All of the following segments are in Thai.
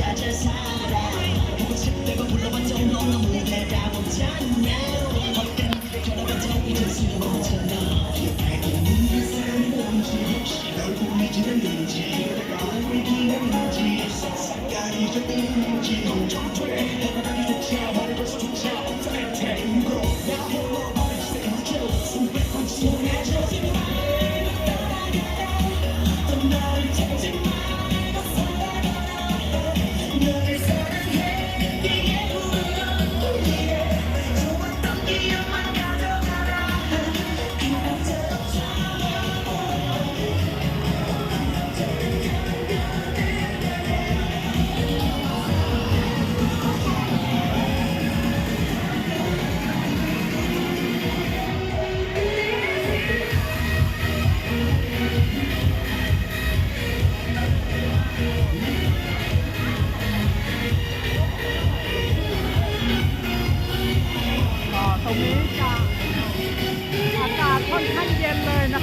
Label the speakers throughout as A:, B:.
A: Cha-cha-cha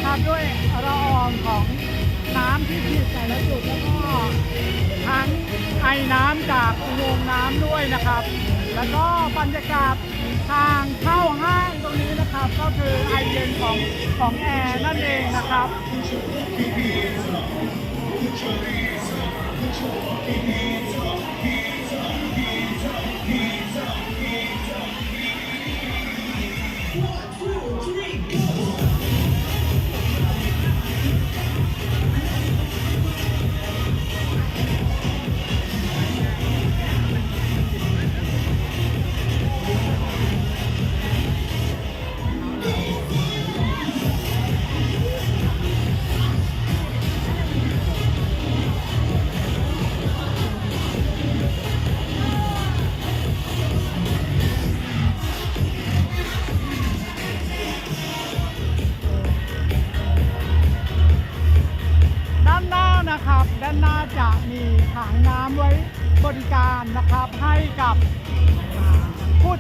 A: นะครับด้วยละอองของน้ำที่ฉีดแต่ละจุดแล้วก็ทั้งไอน้ำจากอุโมงค์น้ำด้วยนะครับ แล้วก็บรรยากาศทางเข้าห้างตรงนี้นะครับ ก็คือไอเย็นของของแอร์นั่นเองนะครับ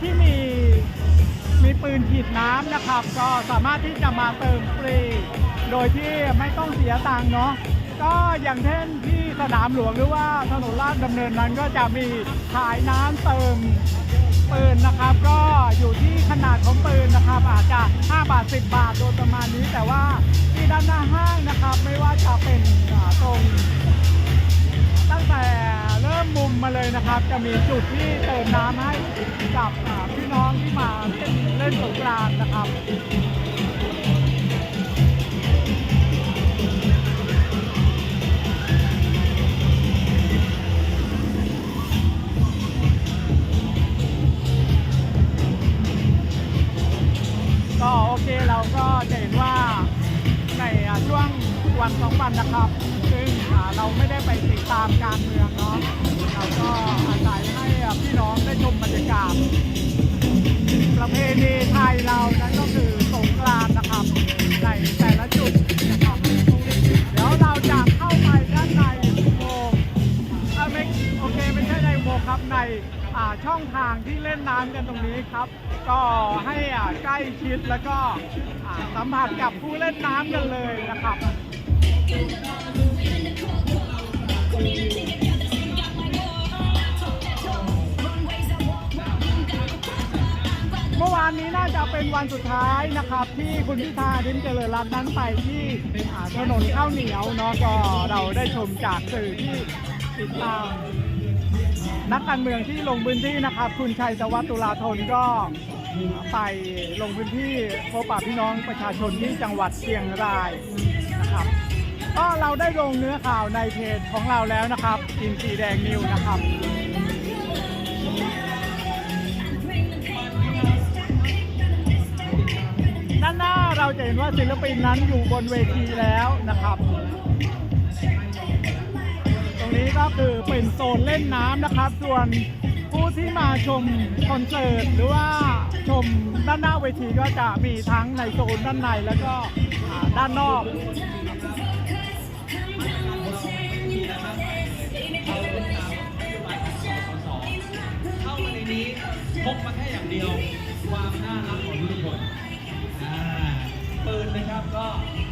A: ที่มีมีปืนฉีดน้ำนะครับ ก็สามารถที่จะมาเติมฟรี โดยที่ไม่ต้องเสียตังค์เนาะก็อย่างเช่นที่สนามหลวงหรือว่าถนนลาดดำเนินนั้นก็จะมีขายน้ำเติมปืนนะครับ ก็อยู่ที่ขนาดของปืนนะครับ อาจจะ 5 บาท 10 บาทโดยประมาณนี้แต่ว่า เลยนะครับ จะมีจุดที่เติมน้ำให้กับพี่น้องที่มาเล่นเล่นสงกรานต์นะครับ ประเพณีไทยเรานั้นก็คือสงกรานต์นะครับในแต่ละจุดนะครับเดี๋ยวเราจะเข้าไปด้านในอุโมงค์อ่อไม่โอเคไม่ใช่ในอุโมงค์ครับในอ่าช่องทางที่เล่นน้ำกันตรงนี้ครับ ก็ให้อ่าใกล้ชิดแล้วก็อ่าสัมผัสกับผู้เล่นน้ำกันเลยนะครับ เมื่อวานนี้น่าจะเป็นวันสุดท้ายนะครับ ที่คุณพิธาดิมเจริญรัตน์นั้นไปที่ถนนข้าวเหนียวเนาะก็เราได้ชมจากสื่อที่ติดตามนักการเมืองที่ลงพื้นที่นะครับ คุณชัยสวัสดิ์ตุลาธนก็ไปลงพื้นที่พบปะพี่น้องประชาชนที่จังหวัดเชียงรายนะครับก็เราได้ลงเนื้อข่าวในเพจของเราแล้วนะครับกินสีแดงนิวนะครับ เห็นว่าศิลปินนั้นอยู่บนเวทีแล้วนะครับ ตรงนี้ก็คือเป็นโซนเล่นน้ำนะครับ ส่วนผู้ที่มาชมคอนเสิร์ตหรือว่าชมด้านหน้าเวทีก็จะมีทั้งในโซนด้านในแล้วก็ด้านนอก
B: เข้ามาในนี้พกมาแค่อย่างเดียว ความน่ารักของทุกคน ปืนนะครับ ก็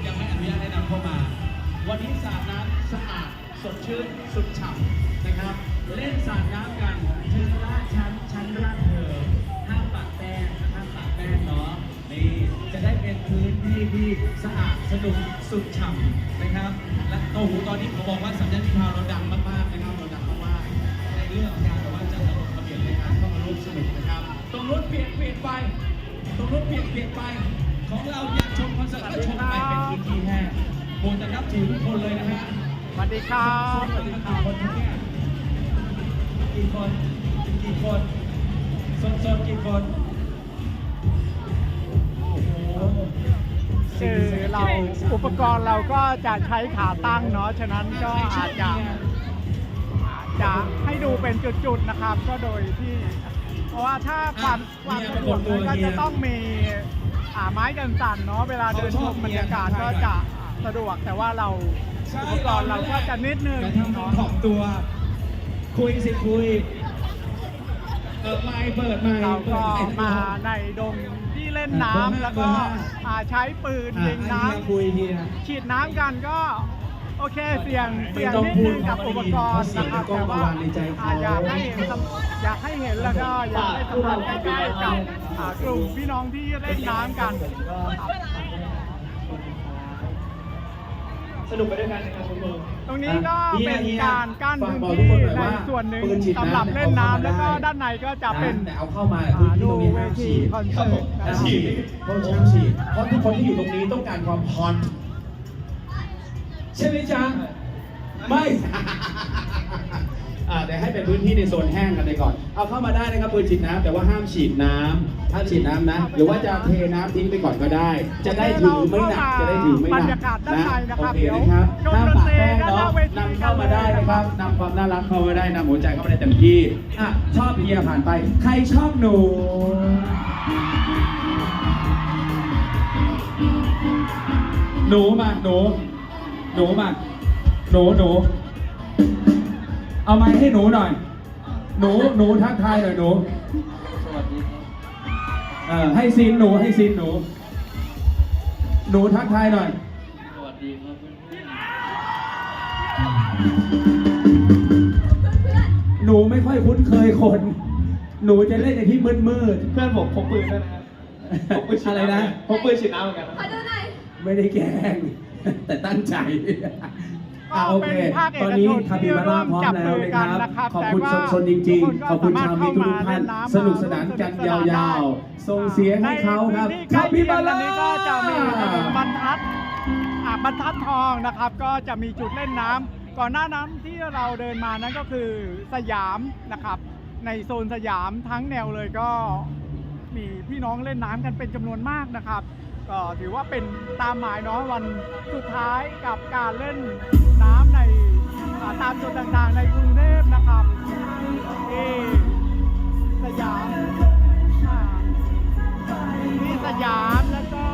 B: ยังไม่อนุญาตให้นำเข้ามา วันนี้สระน้ำสะอาดสดชื่นสุดฉ่ำนะครับ เล่นสาดน้ำกันเธอราดฉันฉันราดเธอห้ามปากแป้งห้ามปากแป้งเนาะนี่จะได้เป็นพื้นที่ที่สะอาดสนุกสุดฉ่ำนะครับ และโอ้โหตอนนี้ผมบอกว่าสัญญาณที่พาวเราดังมากๆนะครับเราดังมากๆในเรื่องของการแบบว่าจะระบบระเบียบในการเข้ามาร่วมสนุกนะครับ ตรงรถเปลี่ยนเปลี่ยนไปตรงรถเปลี่ยนเปลี่ยนไปของเราอยาก อนเสิร์ตก็ชมไปเป็นพื้นที่แห้งโปรดจะนับถือทุกคนเลยนะฮะ
A: สวัสดีครับสวัสดีครับ
B: คนเนี่ยกี่คนกี่คนสดสดกี่คนโอ้โห
A: คือเราอุปกรณ์เราก็จะใช้ขาตั้งเนาะฉะนั้นก็อาจจะอาจจะให้ดูเป็นจุดๆนะครับ ก็โดยที่ เพราะว่าถ้าความความสะดวกมันก็จะต้องมี อ่าไม้กันสั่นเนาะเวลาเดินชมบรรยากาศก็จะสะดวกแต่ว่าเราอุปกรณ์เราก็จะนิดนึง
B: แต่ทำเป็น
A: เนาะ
B: ของตัว คุยสิคุยเปิดไมค์เปิดไมค์
A: เรา
B: เปิ
A: ก็
B: ดไค์
A: มาในดงที่เล่นน้ำแล้วก็อ่าใช้ปืน
B: อะ
A: ยิงน้
B: ให้เฮียคุยเฮียำ
A: ฉีดน้ำกันก็ โอเคเสี่ยง
B: ไม่
A: เสี่ยง
B: ต้อง
A: นิด
B: พู
A: นึ
B: ด
A: งกับอุปกรณ์นะครับ
B: เพราะเสียงในกล้อง
A: แต่ว่า
B: ประมาณในใจเขา
A: อ่าอยากให้เห็นสัมอยากให้เห็นแล้วก็อยากให้สัมผัสใกล้ๆกับอ่ากลุ่มพี่น้องที่เล่นน้ำกันครับ
C: สนุกไปด้วยกันนะครับทุกคน
A: ตรงนี้ก็
B: เฮีย
A: เป็น
B: เฮีย
A: การกั้น
B: ฝาก
A: พื้น
B: บอกทุก
A: ที่
B: คนหน่อย
A: ใน
B: ว่า
A: ส่วนหนึ่ง
B: ปืนฉีดน้ำ
A: สำหรับเล่นน้ำ
B: เนี่
A: แล้ว
B: ย
A: ก็
B: เอาเข้ามาได้
A: ด้านในก็จะเป็น
B: แต่เอาเข้ามาพื้นที่ตรงนี้ห้ามฉีด
A: อ่าดูเวทีคอนเสิร์ต
B: ห้ามฉีดเพราะห้ามฉีดเพราะทุกคนที่อยู่ตรงนี้ต้องการความฮอต ใช่ไหมจ๊ะ ไม่ อ่าแต่ให้เป็นพื้นที่ในโซนแห้งกันไปก่อน เอาเข้ามาได้นะครับปืนฉีดน้ำแต่ว่าห้ามฉีดน้ำห้ามฉีดน้ำนะ หรือว่าจะเทน้ำทิ้งไปก่อนก็ได้ จะได้ถือไม่หนัก จะได้ถือไม่หนัก
A: บรรยากาศด้านในนะครับ
B: โอเค
A: เดี๋ยว
B: นะครับ
A: ชม
B: ห้ามปากแป้ง
A: ดนตรีด้านห
B: เนาะ
A: น้าเวที
B: นำเข้ามาได้นะครับนำความน่ารักเข้ามาได้นำหัวใจเข้ามาได้เต็มที่อะชอบเฮียผ่านไป ใครชอบหนู หนูมาหนู หนูมา หนูหนู เอาไม้ให้หนูหน่อย หนูหนูทักทายหน่อยหนู
C: สวัสดีครับ
B: เออให้ซีนหนูให้ซีนหนู หนูทักทายหน่อย
C: สวัสดีครับเพื่อน
B: หนูไม่ค่อยคุ้นเคยคน หนูจะเล่นในที่มืดมืด
C: ๆเพื่อนผมพกปืนด้วยนะครับพกปืนฉีด
B: อะไร
C: น้ำ
B: นะ
C: พกปืนฉีดน้ำเหมือนกัน
D: ขอดูหน่อย
B: ๆไม่ได้แกล้ง แต่ตั้งใจอะโอเค
A: เป็นภาคเอกชน
B: ตอนนี้คาปิบาร่าพร้อมแล้วนะครับ ขอบคุณชนชนจริง ๆ ขอบคุณชาวมิตรทุกท่าน สนุกสนานกันยาวๆ ส่งเสียงให้เขาครับ
A: ใน
B: คา
A: พื้นที่
B: ปิบา
A: ใกล้
B: ร่า
A: เคียงอันนี้ก็จะมีถนนบรรทัดอ่าบรรทัดทองนะครับ ก็จะมีจุดเล่นน้ำก่อนหน้านั้นที่เราเดินมานั้นก็คือสยามนะครับ ในโซนสยามทั้งแนวเลยก็มีพี่น้องเล่นน้ำกันเป็นจำนวนมากนะครับ ก็ถือว่าเป็นตามหมายเนาะวันสุดท้ายกับการเล่นน้ำในตามจุดต่างๆในกรุงเทพนะครับที่สยามที่สยามแล้วก็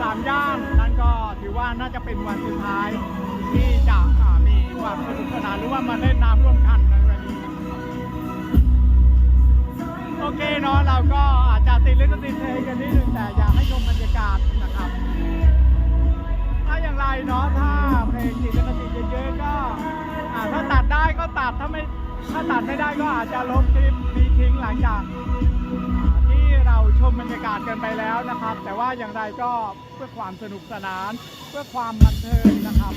A: สามย่านนั่นก็ถือว่าน่าจะเป็นวัน ถ้าตัดไม่ได้ก็อาจจะลบคลิปนี้ทิ้งหลังจากที่เราชมบรรยากาศกันไปแล้วนะครับ แต่ว่าอย่างไรก็เพื่อความสนุกสนาน เพื่อความบันเทิงนะครับ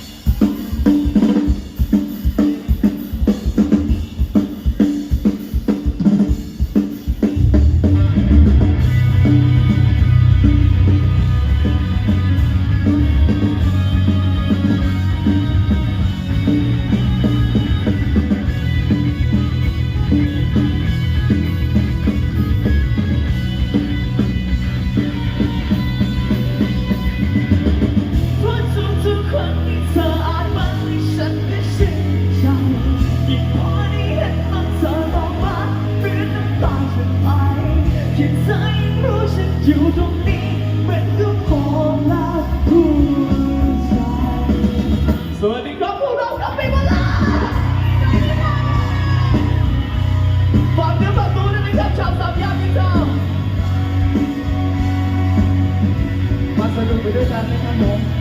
D: รู้ฉันอยู่ตรงนี้มันก็พอละผู้ชายสวัสดีครับพวกราครัเป็นวลาฝากเนื้ากตัวด้วยนะครับชาวสายานกันจ้มาสนุกไปด้วยกันนะครับผม